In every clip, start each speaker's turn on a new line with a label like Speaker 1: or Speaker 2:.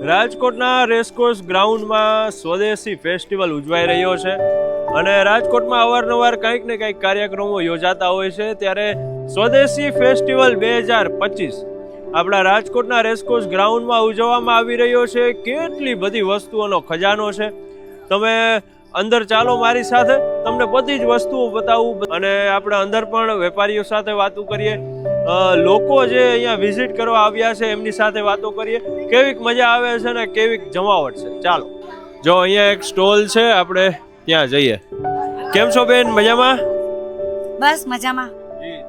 Speaker 1: રાજકોટના રેસકોર્સ ગ્રાઉન્ડમાં સ્વદેશી ફેસ્ટિવલ ઉજવાઈ રહ્યો છે અને રાજકોટમાં અવારનવાર કંઈક ને કંઈક કાર્યક્રમો યોજાતા હોય છે. ત્યારે સ્વદેશી ફેસ્ટિવલ બે હજાર પચીસ આપણા રાજકોટના રેસકોર્સ ગ્રાઉન્ડમાં ઉજવવામાં આવી રહ્યો છે. કેટલી બધી વસ્તુઓનો ખજાનો છે. તમે અંદર ચાલો મારી સાથે. તમને બધી જ વસ્તુઓ બતાવું. અને આપણે અંદર પણ વેપારીઓ સાથે વાતો કરીએ. લોકો જે અહીંયા વિઝિટ કરવા આવ્યા છે એમની સાથે વાતો કરીએ. કેવીક મજા આવે છે ને કેવીક જમાવટ છે. ચાલો. જો અહીંયા એક સ્ટોલ છે આપણે ત્યાં જઈએ. કેમ છો બેન? મજામાં?
Speaker 2: બસ મજામાં.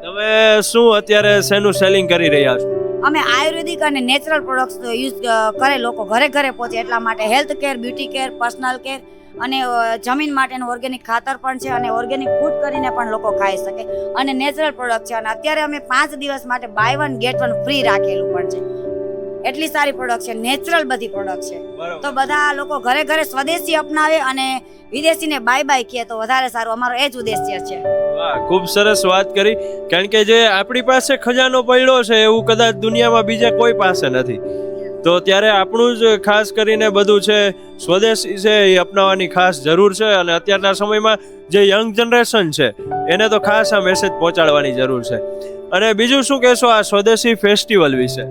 Speaker 1: તમે શું અત્યારે શેનું સેલિંગ કરી રહ્યા છો?
Speaker 2: અમે આયુર્વેદિક અને નેચરલ પ્રોડક્ટ્સ યુઝ કરે લોકો ઘરે ઘરે પહોંચે એટલા માટે. Health care beauty care personal care અને જમીન માટેનું ઓર્ગેનિક ખાતર પણ છે અને ઓર્ગેનિક ફૂડ કરીને પણ લોકો ખાઈ શકે. અને નેચરલ પ્રોડક્ટ છે. અને અત્યારે અમે પાંચ દિવસ માટે buy one get one free રાખેલું પણ છે. એટલી સારી પ્રોડક્ટ છે. નેચરલ બધી પ્રોડક્ટ છે. તો બધા લોકો ઘરે ઘરે સ્વદેશી અપનાવે અને વિદેશીને બાય બાય કહે તો વધારે સારું. અમારો એ જ ઉદ્દેશ્ય છે.
Speaker 1: ખૂબ સરસ વાત કરી. કારણ કે જે આપણી પાસે ખજાનો પડ્યો છે એવું કદાચ દુનિયામાં બીજા કોઈ પાસે નથી. તો ત્યારે આપણું જ ખાસ કરીને બધું છે, સ્વદેશી છે, એ અપનાવવાની ખાસ જરૂર છે અને અત્યારના સમયમાં જે યંગ જનરેશન છે, એને તો ખાસ આ મેસેજ પહોંચાડવાની જરૂર છે. અને બીજું શું કહેશો, આ સ્વદેશી ફેસ્ટિવલ વિશે?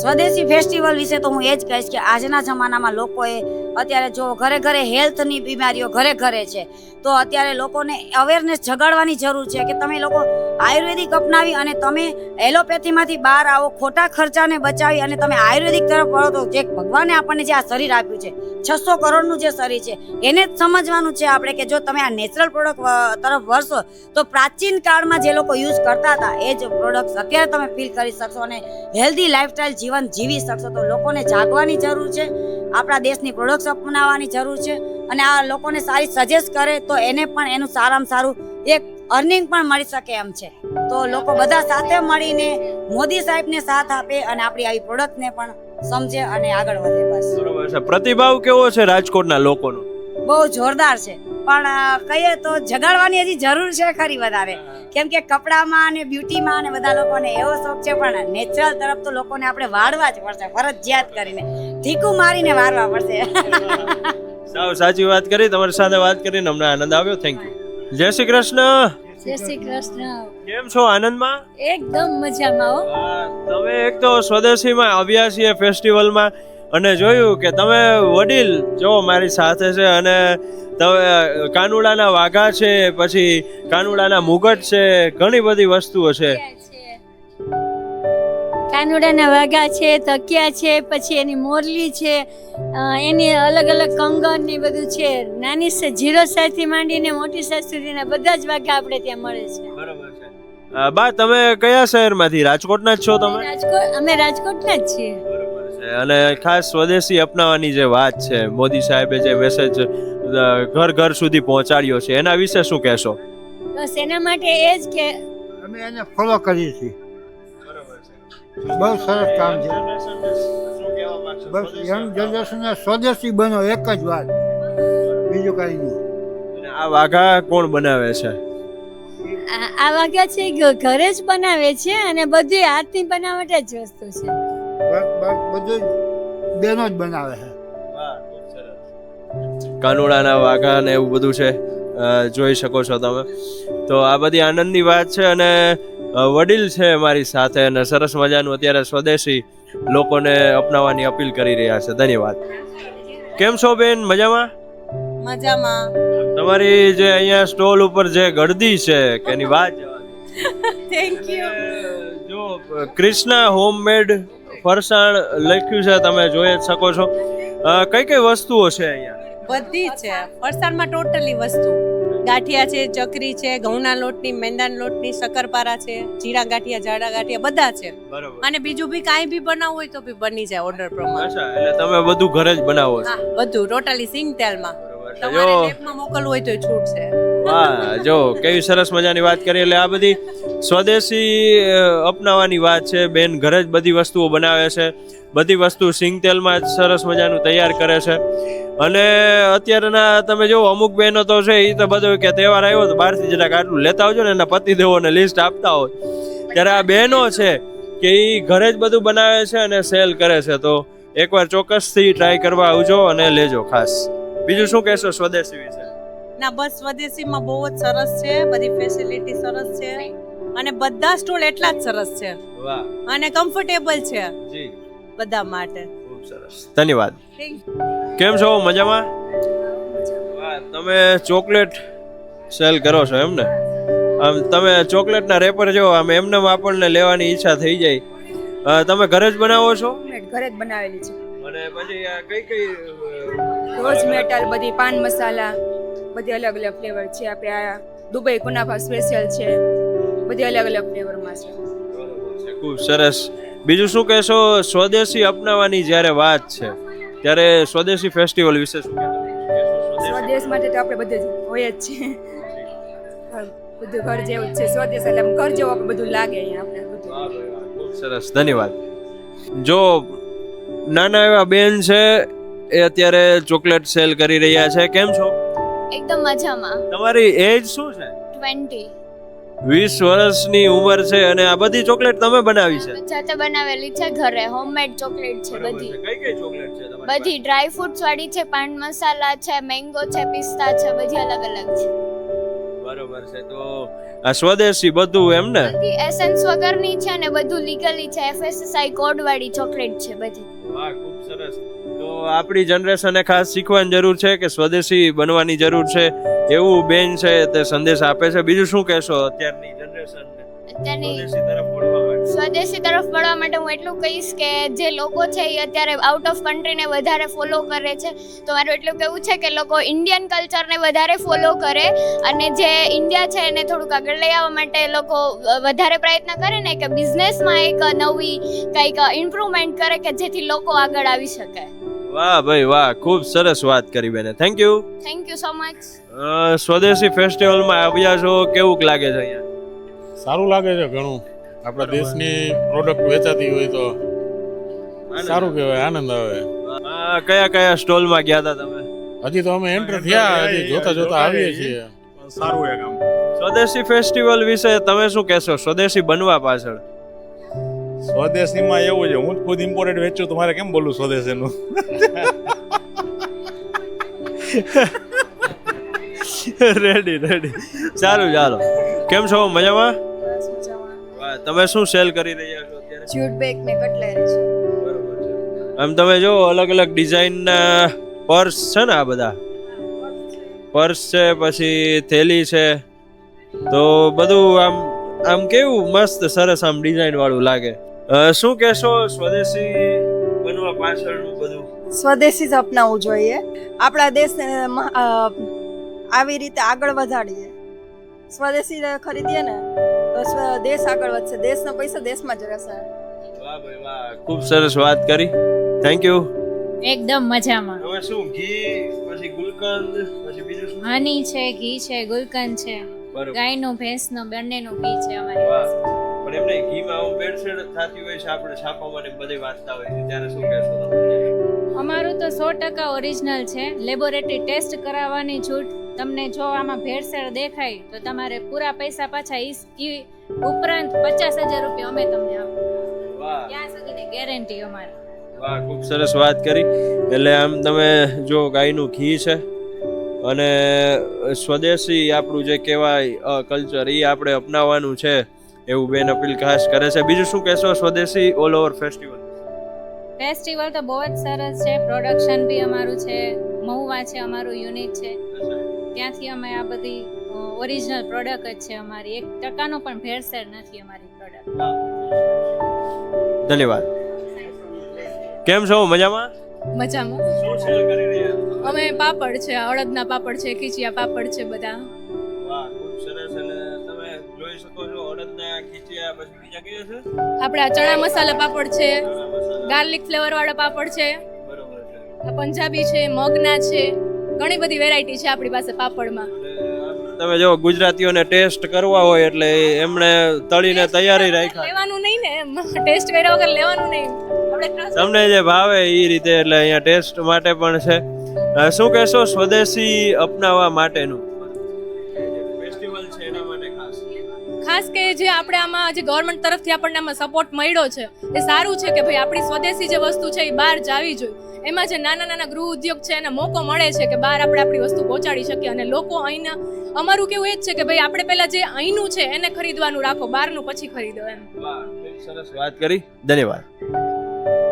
Speaker 2: સ્વદેશી ફેસ્ટિવલ વિશે તો હું એ જ કહીશ કે આજના જમાનામાં લોકોએ અત્યારે જો ઘરે ઘરે હેલ્થની બીમારીઓ ઘરે ઘરે છે, તો અત્યારે લોકોને અવેરનેસ જગાડવાની જરૂર છે કે તમે લોકો આયુર્વેદિક અપનાવી અને તમે એલોપેથીમાંથી બહાર આવો, ખોટા ખર્ચાને બચાવી અને તમે આયુર્વેદિક તરફ વળો તો જે ભગવાને આપણને જે આ શરીર આપ્યું છે, છસો કરોડનું જે શરીર છે, એને જ સમજવાનું છે આપણે કે જો તમે આ નેચરલ પ્રોડક્ટ તરફ વળશો, તો પ્રાચીન કાળમાં જે લોકો યુઝ કરતા હતા, એ જ પ્રોડક્ટ અત્યારે તમે ફીલ કરી શકશો અને હેલ્ધી લાઈફસ્ટાઈલ જીવન જીવી શકશો. તો લોકોને જાગવાની જરૂર છે આપણા દેશની પ્રોડક્ટ્સ અપનાવવાની જરૂર છે અને આ લોકોને સારી સજેસ્ટ કરે તો એને પણ એનું સારામાં સારું એક અર્નિંગ પણ મળી શકે એમ છે. તો લોકો બધા સાથે મળીને મોદી સાહેબને સાથ આપે અને આપણી આવી પ્રોડક્ટને પણ સમજે અને આગળ વધે બસ.
Speaker 1: પ્રતિભાવ કેવો છે રાજકોટના લોકોનો?
Speaker 2: બહુ જોરદાર છે. પણ કહીએ તો જગાડવાની હજી જરૂર છે ખરી વધારે. કેમ કે કપડામાં અને બ્યુટીમાં અને બધા લોકોને એવો શોખ છે પણ નેચરલ તરફ તો લોકોને આપણે વાળવા જ પડશે ફરજિયાત કરીને. ઠીકું મારીને વાળવા પડશે.
Speaker 1: સાવ સાચી વાત કરી તમારી સાથે વાત કરીને અમને આનંદ આવ્યો. થેન્ક યુ જય શ્રી કૃષ્ણ.
Speaker 3: જય શ્રી કૃષ્ણ.
Speaker 1: કેમ છો આનંદમાં?
Speaker 3: એકદમ મજામાં હો.
Speaker 1: તમે એક તો સ્વદેશીમાં આવ્યા છીએ ફેસ્ટિવલમાં અને જોયું કે તમે વડીલ જો મારી સાથે છે અને તમે કાનુડાના વાઘા છે પછી કાનુડાના મુગટ છે ઘણી બધી વસ્તુઓ છે.
Speaker 3: કાનુડાના વાઘા છે તકિયા છે પછી એની મોરલી છે એની અલગ અલગ કંગન ને બધું છે. નાની સે જીરો સાઈઝથી માંડીને મોટી સાઈઝ સુધીના બધા જ વાઘા આપણે ત્યાં મળે છે.
Speaker 1: બરોબર છે. બા તમે કયા શહેરમાંથી? રાજકોટના જ છો તમે?
Speaker 3: રાજકોટ અમે રાજકોટના જ છીએ.
Speaker 1: છે. અને ખાસ સ્વદેશી અપનાવવાની જે વાત છે મોદી સાહેબે જે મેસેજ ઘર ઘર સુધી પહોંચાડ્યો છે એના વિશે શું કહેશો?
Speaker 3: બસ એના માટે એ જ કે
Speaker 4: અમે એને ફોલો કરીએ છીએ. બહુ સરસ કામ છે. બસ યંગ જનરેશનને સ્વદેશી બનો એક જ વાત. બીજું કાંઈ નહીં.
Speaker 1: આ વાઘા કોણ બનાવે છે?
Speaker 3: આ આ વાઘા છે ઘરે જ બનાવે છે અને બધી હાથની બનાવટ જ વસ્તુ છે.
Speaker 4: બધું બેનો જ બનાવે છે.
Speaker 1: કાનુડાના વાઘા ને એવું બધું છે જોઈ શકો છો તમે. તો આ બધી આનંદની વાત છે અને વડીલ છે મારી સાથે અને સરસ મજાનું અત્યારે સ્વદેશી લોકોને અપનાવવાની અપીલ કરી રહ્યા છે. ધન્યવાદ. કેમ છો બેન? મજામાં?
Speaker 5: મજામાં.
Speaker 1: તમારી જે અહીંયા સ્ટોલ ઉપર જે ગળદી છે એની વાત
Speaker 5: થેન્ક યુ
Speaker 1: જો ક્રિષ્ના હોમમેડ ફરસાણ લખ્યું છે તમે જોઈ જ શકો છો. કઈ કઈ વસ્તુઓ છે અહીંયા?
Speaker 5: બધી છે. ફરસાણમાં ટોટલી વસ્તુ. ગાંઠિયા છે ચકરી છે ઘઉંના લોટની મેંદાના લોટની શક્કરપારા છે જીરા ગાંઠિયા જાડા ગાંઠિયા બધા છે.
Speaker 1: બરોબર.
Speaker 5: અને બીજું બી કાંઈ બી બનાવવું હોય તો બી બની જાય ઓર્ડર પ્રમાણે.
Speaker 1: એટલે તમે બધું ઘરે જ બનાવો છો.
Speaker 5: બધું ટોટલી સિંગ તેલમાં. તમારે લેબમાં મોકલવું હોય તો છૂટ છે.
Speaker 1: વાહ જો કેવી સરસ મજાની વાત કરી એટલે આ બધી સ્વદેશી અપનાવવાની વાત છે. બેન ઘરે જ બધી વસ્તુઓ બનાવે છે. બધી વસ્તુ સિંગ તેલમાં જ સરસ મજાનું તૈયાર કરે છે. અને અત્યારના તમે જો અમુક બહેનો તો છે એ તો બધું કે તહેવાર આવ્યો તો બહારથી જરાક આટલું લેતા આવજો ને એના પતિદેવોને લિસ્ટ આપતા હોય. ત્યારે આ બહેનો છે કે એ ઘરે જ બધું બનાવે છે અને સેલ કરે છે. તો એકવાર ચોક્કસથી ટ્રાય કરવા આવજો અને લેજો ખાસ. બીજું શું કહેશો સ્વદેશી વિશે?
Speaker 5: ના બસ સ્વદેશીમાં બહુ જ સરસ છે બધી ફેસિલિટી સરસ છે અને બધા સ્ટોલ એટલા જ સરસ છે.
Speaker 1: વાહ.
Speaker 5: અને કમ્ફર્ટેબલ છે
Speaker 1: જી.
Speaker 5: બધા માટે.
Speaker 1: ખૂબ સરસ. ધન્યવાદ. કેમ છો? મજામાં? વાહ તમે ચોકલેટ સેલ કરો છો એમ ને આમ તમે ચોકલેટના રેપર જો આમ એમને આપણને લેવાની ઈચ્છા થઈ જાય. તમે ઘરે જ બનાવો છો?
Speaker 6: ઘરે જ બનાવેલી છે.
Speaker 1: અને પછી કઈ કઈ
Speaker 6: રોઝ મેટલ બધી પાન મસાલા બધી અલગ અલગ ફ્લેવર છે. આપણે આ દુબઈ કુનાફા સ્પેશિયલ છે. બધી અલગ અલગ ફ્લેવરમાં છે.
Speaker 1: ખૂબ સરસ. બીજું શું કહેશો? સ્વદેશી અપનાવવાની જ્યારે વાત છે ત્યારે સ્વદેશી ફેસ્ટિવલ વિશે શું?
Speaker 6: સ્વદેશ માટે તો આપણે બધું હોય જ છે. બધું ઘર જેવું જ છે સ્વદેશ એટલે ઘર જેવું આપણે બધું લાગે અહીંયા આપણે બધું.
Speaker 1: સરસ. ધન્યવાદ. જો નાના એવા બેન છે એ અત્યારે ચોકલેટ સેલ કરી રહ્યા છે. કેમ છો?
Speaker 7: એકદમ મજામાં.
Speaker 1: તમારી એજ શું છે?
Speaker 7: ટ્વેન્ટી.
Speaker 1: વીસ વર્ષની ઉંમર છે અને આ બધી ચોકલેટ તમે બનાવી છે?
Speaker 7: જાતે બનાવેલી છે ઘરે. હોમમેડ ચોકલેટ છે બધી.
Speaker 1: કઈ કઈ ચોકલેટ છે તમારી
Speaker 7: બધી ડ્રાય ફ્રૂટ્સ વાળી છે પાન મસાલા છે મેંગો છે પિસ્તા છે બધી અલગ અલગ છે.
Speaker 1: બરોબર છે. તો આ સ્વદેશી બધું એમ ને?
Speaker 7: બધી એસેન્સ વગરની છે ને બધું લીગલી છે. એફએસએસઆઈ કોડ વાળી ચોકલેટ છે બધી.
Speaker 1: વાહ ખૂબ સરસ. આપણી જનરેશને ખાસ શીખવાની જરૂર છે કે સ્વદેશી બનવાની જરૂર છે. એવું બેન છે તે સંદેશ આપે છે. બીજું શું કહેશો અત્યારની
Speaker 7: જનરેશન
Speaker 1: સ્વદેશી તરફ વળવા માટે.
Speaker 7: હું એટલું કહીશ કે જે લોકો છે એ અત્યારે આઉટ ઓફ કન્ટ્રીને વધારે ફોલો કરે છે. તો મારું એટલું કહેવું છે કે લોકો ઇન્ડિયન કલ્ચરને વધારે ફોલો કરે અને જે ઇન્ડિયા છે એને થોડુંક આગળ લઈ આવવા માટે લોકો વધારે પ્રયત્ન કરે ને કે બિઝનેસમાં એક નવી કંઈક ઇમ્પ્રુવમેન્ટ કરે કે જેથી લોકો આગળ આવી શકે.
Speaker 1: વાહ ભાઈ વાહ ખૂબ સરસ વાત કરી બેને. Thank you
Speaker 7: thank you so much
Speaker 1: સ્વદેશી ફેસ્ટિવલમાં આવ્યા છો કેવું લાગે છે અહીંયા?
Speaker 8: સારું લાગે છે ઘણું. આપણા દેશની પ્રોડક્ટ વેચાતી હોય તો સારું કહેવાય આનંદ આવે.
Speaker 1: આ કયા કયા સ્ટોલમાં ગયા હતા તમે?
Speaker 8: હજી તો અમે એન્ટર થયા હજી જોતા જોતા આવીએ છીએ.
Speaker 9: સારું એ કામ
Speaker 1: સ્વદેશી ફેસ્ટિવલ વિશે તમે શું કહેશો? સ્વદેશી બનવા પાછળ.
Speaker 9: સ્વદેશીમાં એવું છે હું જ ખુદ ઇમ્પોર્ટેડ વેચું તમારે કેમ બોલું સ્વદેશીનું?
Speaker 1: રેડી રેડી સારું ચાલો. કેમ છો? મજામાં? તમે શું સેલ કરી રહ્યા છો અત્યારે?
Speaker 6: જ્યુટ બેગ ને કટલેરી છે.
Speaker 1: બરોબર છે. આમ તમે જો અલગ અલગ ડિઝાઇનના પર્સ છે ને આ બધા? પર્સ છે પછી થેલી છે. તો બધું આમ આમ કેવું મસ્ત સરસ આમ ડિઝાઇન વાળું લાગે? શું કહેશો સ્વદેશી બનવા પાછળનું બધું?
Speaker 10: સ્વદેશી જ અપનાવવું જોઈએ. આપણા દેશને આવી રીતે આગળ વધાડીએ સ્વદેશી ખરીદીએ ને તો દેશ આગળ વધશે. દેશનો પૈસા દેશમાં જ રહેશે.
Speaker 1: વાહ ભાઈ વાહ ખૂબ સરસ વાત કરી. થેન્ક યુ
Speaker 3: એકદમ મજામાં.
Speaker 1: હવે શું ઘી પછી ગુલકંદ પછી બીજું શું?
Speaker 3: હની છે ઘી છે ગુલકંદ છે.
Speaker 1: બરોબર.
Speaker 3: ગાયનું ભેંસનું બંનેનું ઘી છે અમારી પાસે.
Speaker 1: પણ એમને ઘીમાં આવું ભેળસેળ થતી હોય છે આપણે છાપામાં ને બધી વાંચતા હોય છે. ત્યારે શું કહેશો તમે?
Speaker 3: અમારું તો સો ટકા ઓરિજિનલ છે. લેબોરેટરી ટેસ્ટ કરાવવાની છૂટ તમને જો આમાં ભેળસેળ દેખાય તો તમારે પૂરા પૈસા પાછા ઈ ઉપરાંત પચાસ હજાર રૂપિયા અમે તમને આપો
Speaker 1: વાહ.
Speaker 3: ત્યાં સુધીની ગેરંટી અમારી.
Speaker 1: વાહ ખૂબ સરસ વાત કરી. એટલે આમ તમે જો ગાયનું ઘી છે અને સ્વદેશી આપણું જે કહેવાય કલ્ચર એ આપણે અપનાવવાનું છે. એવું બેન અપીલ ખાસ કરે છે. બીજું શું કહેશો? સ્વદેશી ઓલ ઓવર ફેસ્ટિવલ
Speaker 3: ફેસ્ટિવલ તો બહુ જ સરસ છે. પ્રોડક્શન બી અમારું છે. મહુવા છે અમારું યુનિટ છે. ત્યાંથી અમે આ બધી ઓરિજિનલ પ્રોડક્ટ જ છે અમારી. એક ટકાનો પણ ભેળસેળ નથી અમારી પ્રોડક્ટ
Speaker 1: ધન્યવાદ. કેમ છો? મજામાં?
Speaker 6: મજામાં.
Speaker 1: શું સેલ કરી રહ્યા
Speaker 6: અમે પાપડ છે અડદના પાપડ છે ખીચિયા પાપડ છે બધા.
Speaker 1: જોઈ શકો છો અડદના ખીચિયા પછી બીજા કયા છે
Speaker 6: આપણા ચણા મસાલા પાપડ છે ગાર્લિક ફ્લેવર વાળા પાપડ છે
Speaker 1: બરોબર છે.
Speaker 6: આ પંજાબી છે મગના છે ઘણી બધી વેરાયટી છે આપણી પાસે પાપડમાં.
Speaker 1: તમે જો ગુજરાતીઓને ટેસ્ટ કરવા હોય એટલે એમણે તળીને તૈયારી રાખી.
Speaker 6: લેવાનું નહીં ને એમ. ટેસ્ટ કર્યા વગર લેવાનું નહીં.
Speaker 1: તમને જે ભાવે એ રીતે એટલે અહીંયા ટેસ્ટ માટે પણ છે. શું કહેશો? સ્વદેશી અપનાવવા માટેનું. ખાસ
Speaker 5: કે જે આપણે આમાં જે ગવર્મેન્ટ તરફથી આપણને આમાં સપોર્ટ મળ્યો છે, એ સારું છે કે ભાઈ આપણી સ્વદેશી જે વસ્તુ છે એ બહાર જાવી જોઈએ. એમાં જે નાના નાના ગૃહ ઉદ્યોગ છે એને મોકો મળે છે કે બહાર આપણે આપણી વસ્તુ પહોંચાડી શકીએ અને લોકો અહીંના, અમારું કેવું એ જ છે કે ભાઈ આપણે પહેલા જે અહીંનું છે એને ખરીદવાનું રાખો, બહારનું પછી ખરીદો એમ.
Speaker 1: સરસ વાત કરી. ધન્યવાદ.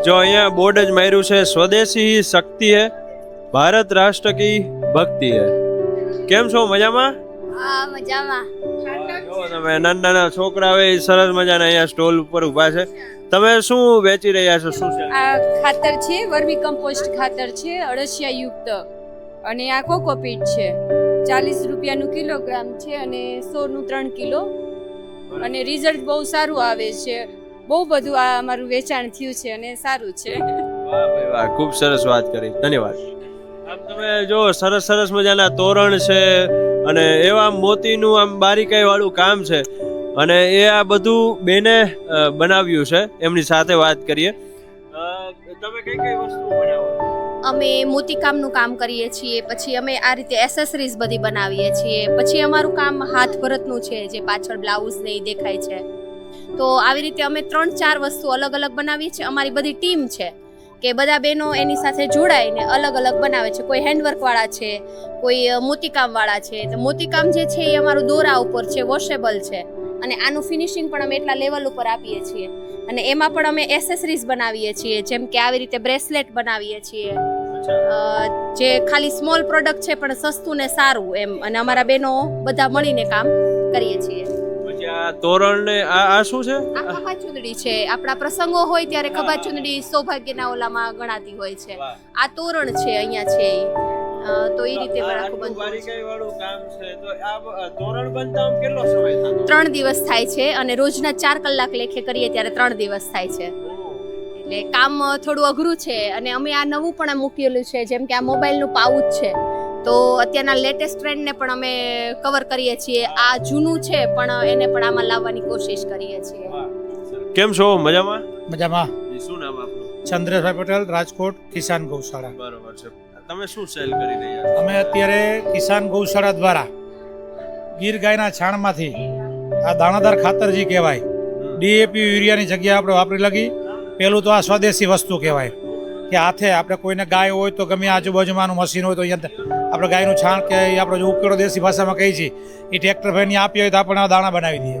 Speaker 1: જો અહીંયા બોર્ડ જ માર્યું છે, સ્વદેશી શક્તિ હે, ભારત રાષ્ટ્ર કી ભક્તિ હે. કેમ છો? મજામાં?
Speaker 7: હા મજામાં.
Speaker 1: જો તમે નાના નાના છોકરા હોય એ સરસ મજાના અહીંયા સ્ટોલ ઉપર ઊભા છે. તમે શું વેચી રહ્યા છો શું છે?
Speaker 6: આ ખાતર છે વર્મી કમ્પોસ્ટ ખાતર છે અળસિયા યુક્ત. અને આ કોકોપીટ છે. ચાલીસ રૂપિયાનું કિલોગ્રામ છે અને સોનું ત્રણ કિલો. અને રિઝલ્ટ બહુ સારું આવે છે. બહુ બધું આ અમારું વેચાણ થયું છે અને સારું છે.
Speaker 1: વાહ વાહ ખૂબ સરસ વાત કરી. ધન્યવાદ. આમ તમે જો સરસ સરસ મજાના તોરણ છે અને એવા મોતીનું આમ બારીકાઈ વાળું કામ છે. અને એ આ બધું બેને બનાવ્યું છે. એમની સાથે વાત કરીએ. તમે કઈ કઈ વસ્તુ
Speaker 11: અમે મોતીકામનું કામ કરીએ છીએ, પછી અમે આ રીતે એસેસરીઝ બધી બનાવીએ છીએ. પછી અમારું કામ હાથ ભરતનું છે, જે પાછળ બ્લાઉઝ ને દેખાય છે. તો આવી રીતે અમે ત્રણ ચાર વસ્તુ અલગ અલગ બનાવીએ છીએ. અમારી બધી ટીમ છે. કે બધા બહેનો એની સાથે જોડાઈને અલગ અલગ બનાવે છે. કોઈ હેન્ડવર્કવાળા છે, કોઈ મોતીકામવાળા છે. તો મોતીકામ જે છે એ અમારું દોરા ઉપર છે વોશેબલ છે. અને આનું ફિનિશિંગ પણ અમે એટલા લેવલ ઉપર આપીએ છીએ. અને એમાં પણ અમે એસેસરીઝ બનાવીએ છીએ. જેમ કે આવી રીતે બ્રેસલેટ બનાવીએ છીએ. જે ખાલી સ્મોલ પ્રોડક્ટ છે, પણ સસ્તું ને સારું એમ. અને અમારા બહેનો બધા મળીને કામ કરીએ છીએ.
Speaker 1: આ તોરણ ને આ આ શું છે?
Speaker 11: આ ખભા ચૂંદડી છે. આપણા પ્રસંગો હોય ત્યારે ખભા ચૂંદડી સૌભાગ્યના ઓલામાં ગણાતી હોય છે. આ તોરણ છે અહીંયા છે તો એ રીતે આખું
Speaker 1: આટલું
Speaker 11: બનતું હોય છે.
Speaker 1: બારીકાઈ વાળું કામ છે. તો આ તોરણ બનતા કેટલો સમય થતો
Speaker 11: ત્રણ દિવસ થાય છે અને રોજના ચાર કલાક લેખે કરીએ ત્યારે ત્રણ દિવસ થાય છે. એટલે કામ થોડું અઘરું છે અને અમે આ નવું પણ મૂકેલું છે. જેમ કે આ મોબાઈલનું પાઉચ છે. તો અત્યારના લેટેસ્ટ ટ્રેન્ડને પણ અમે કવર કરીએ છીએ. આ જૂનું છે પણ એને પણ આમાં લાવવાની કોશિશ કરીએ છીએ.
Speaker 1: કેમ છો? મજામાં?
Speaker 12: મજામાં.
Speaker 1: શું નામ આપનું?
Speaker 12: ચંદ્રભાઈ પટેલ રાજકોટ કિસાન ગૌશાળા.
Speaker 1: બરોબર છે. તમે શું સેલ કરી રહ્યા
Speaker 12: અમે અત્યારે કિસાન ગૌશાળા દ્વારા ગીર ગાયના છાણમાંથી આ દાણાદાર ખાતર જે કહેવાય ડીએપી યુરિયાની જગ્યા આપણે વાપરી લગી. પેલું તો આ સ્વદેશી વસ્તુ કહેવાય કે હાથે આપણે કોઈને ગાય હોય તો ગમે આજુબાજુમાં મશીન હોય તો અહીંયા આપણે ગાયનું છાણ કે આપણે જો ઉકેળો દેશી ભાષામાં કહીએ છીએ એ ટ્રેક્ટર ભાઈને આપી હોય તો આપણે દાણા બનાવી દઈએ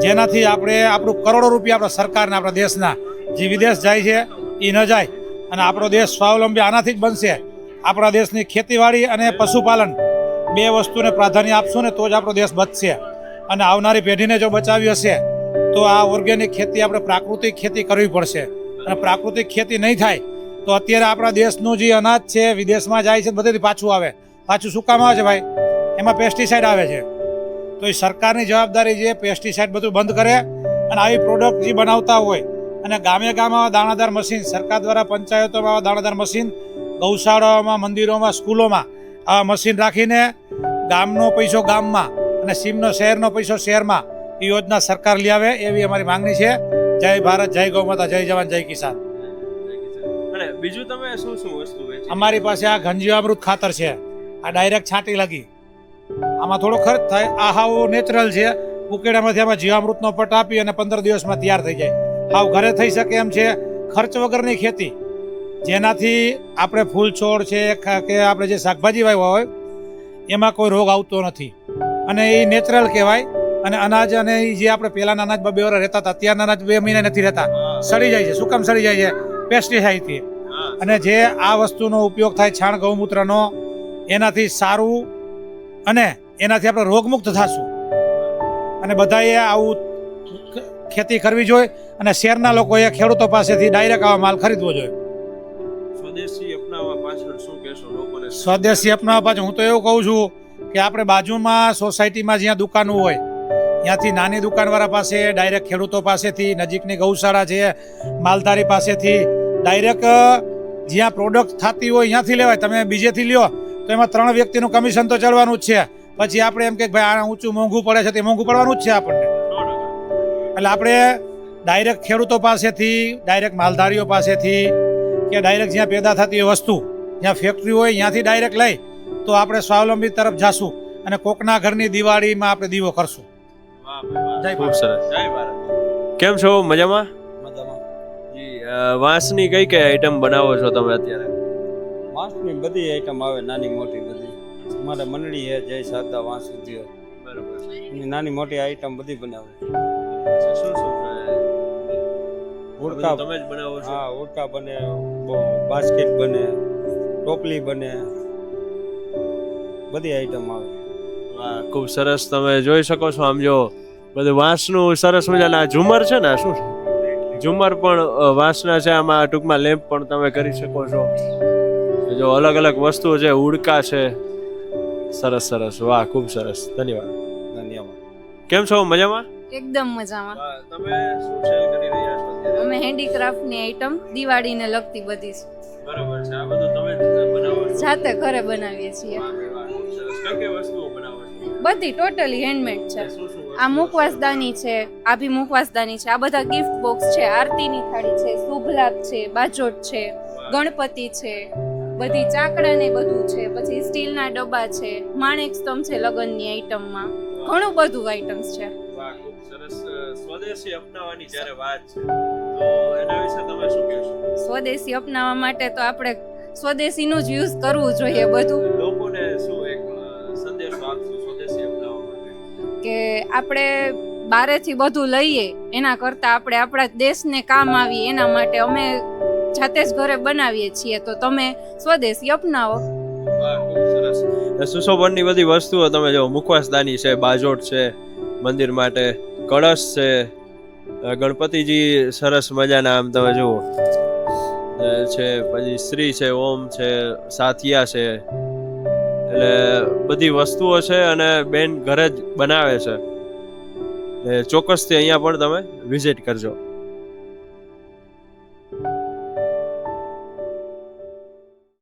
Speaker 12: જેનાથી આપણે આપણું કરોડો રૂપિયા આપણા સરકારને, આપણા દેશના, જે વિદેશ જાય છે એ ન જાય. અને આપણો દેશ સ્વાવલંબી આનાથી જ બનશે. આપણા દેશની ખેતીવાડી અને પશુપાલન બે વસ્તુને પ્રાધાન્ય આપશું ને તો જ આપણો દેશ બચશે. અને આવનારી પેઢીને જો બચાવી હશે, તો આ ઓર્ગેનિક ખેતી, આપણે પ્રાકૃતિક ખેતી કરવી પડશે. અને પ્રાકૃતિક ખેતી નહીં થાય તો અત્યારે આપણા દેશનું જે અનાજ છે, વિદેશમાં જાય છે, બધેથી પાછું આવે. પાછું શું કામ આવે છે ભાઈ? એમાં પેસ્ટિસાઇડ આવે છે. તો એ સરકારની જવાબદારી છે પેસ્ટિસાઇડ બધું બંધ કરે અને આવી પ્રોડક્ટ જે બનાવતા હોય અને ગામે ગામ આવા દાણાદાર મશીન સરકાર દ્વારા પંચાયતોમાં આવા દાણાદાર મશીન ગૌશાળાઓમાં, મંદિરોમાં, સ્કૂલોમાં આવા મશીન રાખીને ગામનો પૈસો ગામમાં અને સીમનો શહેરનો પૈસો શહેરમાં એ યોજના સરકાર લઈ આવે એવી અમારી માંગણી છે. જય ભારત, જય ગૌ માતા, જય જવાન, જય કિસાન.
Speaker 1: બીજું તમે શું શું વસ્તુ વેચી?
Speaker 12: અમારી પાસે આ ઘનજીવામૃત ખાતર છે. આ ડાયરેક્ટ છાંટી લાગી. આમાં થોડો ખર્ચ થાય. આ હાવ નેચરલ છે. ઉકેડામાંથી આમાં જીવામૃતનો પટ આપી અને પંદર દિવસમાં તૈયાર થઈ જાય. હાવ ઘરે થઈ શકે એમ છે. ખર્ચ વગરની ખેતી. જેનાથી આપણે ફૂલ છોડ છે કા- કે આપણે જે શાકભાજી વાવ્યા હોય એમાં કોઈ રોગ આવતો નથી. અને એ નેચરલ કહેવાય. અને અનાજ અને એ જે આપણે પહેલાના અનાજ બે વર રહેતા હતા અત્યારના અનાજ બે મહિના નથી રહેતા. સડી જાય છે. શું કામ સડી જાય છે? પેસ્ટિસાઇડથી અને જે આ વસ્તુનો ઉપયોગ થાય છાણ ગૌમૂત્રનો એનાથી સારું અને એનાથી આપણે રોગમુક્ત થશું. અને બધાએ આવું ખેતી કરવી જોઈએ અને શહેરના લોકોએ ખેડૂતો પાસેથી ડાયરેક્ટ આવા માલ ખરીદવો જોઈએ.
Speaker 1: સ્વદેશી અપનાવવા પાછળ શું કહેશો લોકોને?
Speaker 12: સ્વદેશી અપનાવવા પાછળ હું તો એવું કહું છું કે આપણે બાજુમાં સોસાયટીમાં જ્યાં દુકાનો હોય ત્યાંથી નાની દુકાનવાળા પાસે ડાયરેક્ટ ખેડૂતો પાસેથી નજીકની ગૌશાળા છે માલધારી પાસેથી ડાયરેક્ટ જ્યાં પ્રોડક્ટ થતી હોય ત્યાંથી લેવાય. તમે બીજેથી લ્યો તો એમાં ત્રણ વ્યક્તિનું કમિશન તો ચડવાનું જ છે. પછી આપણે એમ કે ભાઈ આ ઊંચું મોંઘું પડે છે તે મોંઘું પડવાનું જ છે આપણને. એટલે આપણે ડાયરેક્ટ ખેડૂતો પાસેથી ડાયરેક્ટ માલધારીઓ પાસેથી કે ડાયરેક્ટ જ્યાં પેદા થતી હોય વસ્તુ જ્યાં ફેક્ટરી હોય ત્યાંથી ડાયરેક્ટ લઈ તો આપણે સ્વાવલંબી તરફ જાશું અને કોકના ઘરની દિવાળીમાં આપણે દીવો કરશું.
Speaker 1: જય ખૂબ સરસ જય ભારત. કેમ છો? મજામાં? વાંસની કઈ કઈ આઈટમ બનાવો છો તમે અત્યારે?
Speaker 13: વાંસની બધી આઈટમ આવે નાની મોટી બધી. અમારે મંડળી છે જય શારદા વાંસ ઉદ્યોગ.
Speaker 1: બરોબર.
Speaker 13: નાની મોટી આઈટમ બધી બનાવે.
Speaker 1: શું શું તમે જ બનાવો છો?
Speaker 13: હા ઉડકા બને બાસ્કેટ બને ટોપલી બને. બધી આઈટમ આવે.
Speaker 1: વાહ ખૂબ સરસ. તમે જોઈ શકો છો આમ જો બધું વાંસનું સરસ મજાના ઝુમર છે ને શું? ઝુમર પણ વાંસના છે આમાં ટૂંકમાં લેમ્પ પણ તમે કરી શકો છો. જો અલગ અલગ વસ્તુઓ છે ઉડકા છે. સરસ સરસ. વાહ ખૂબ સરસ. ધન્યવાદ.
Speaker 13: ધન્યવાદ.
Speaker 1: કેમ છો? મજામાં?
Speaker 11: એકદમ મજામાં.
Speaker 1: તમે શું સેલ કરી રહ્યા છો અમે
Speaker 11: અમે હેન્ડીક્રાફ્ટની આઈટમ દિવાળીને લગતી બધી છે.
Speaker 1: બરોબર છે. આ બધું તમે જ બનાવો છો?
Speaker 11: જાતે ઘરે બનાવીએ છીએ.
Speaker 1: વાહ, વાહ, સરસ. કઈ કઈ વસ્તુઓ છો?
Speaker 11: બધી ટોટલી હેન્ડમેડ છે. આ મુખવાસદાની છે આ બી મુખવાસદાની છે આ બધા ગિફ્ટ બોક્સ છે આરતીની થાળી છે શુભલાભ છે બાજોટ છે ગણપતિ છે બધી ચાકડા ને બધું છે પછી સ્ટીલના ડબ્બા છે માણેક સ્તંભ છે લગ્નની આઈટમમાં ઘણું બધું આઈટમ્સ છે.
Speaker 1: સ્વદેશી
Speaker 11: અપનાવવા માટે તો આપણે સ્વદેશીનું જ યુઝ કરવું જોઈએ બધું. કે આપણે બારેથી બધું લઈએ, એના કરતાં આપણે આપણા દેશને કામ આવીએ, એના માટે અમે જાતે જ ઘરે બનાવીએ છીએ. તો તમે સ્વદેશી અપનાવો.
Speaker 1: સુશોભનની બધી વસ્તુઓ તમે જો, મુખવાસદાની છે, બાજોટ છે, મંદિર માટે કળશ છે ગણપતિજી સરસ મજાના આમ તમે જુઓ. છે, પછી શ્રી છે, ઓમ છે સાથિયા છે એટલે બધી વસ્તુઓ છે અને બેન ઘરે જ બનાવે છે. એટલે ચોક્કસથી અહીંયા પણ તમે વિઝિટ કરજો.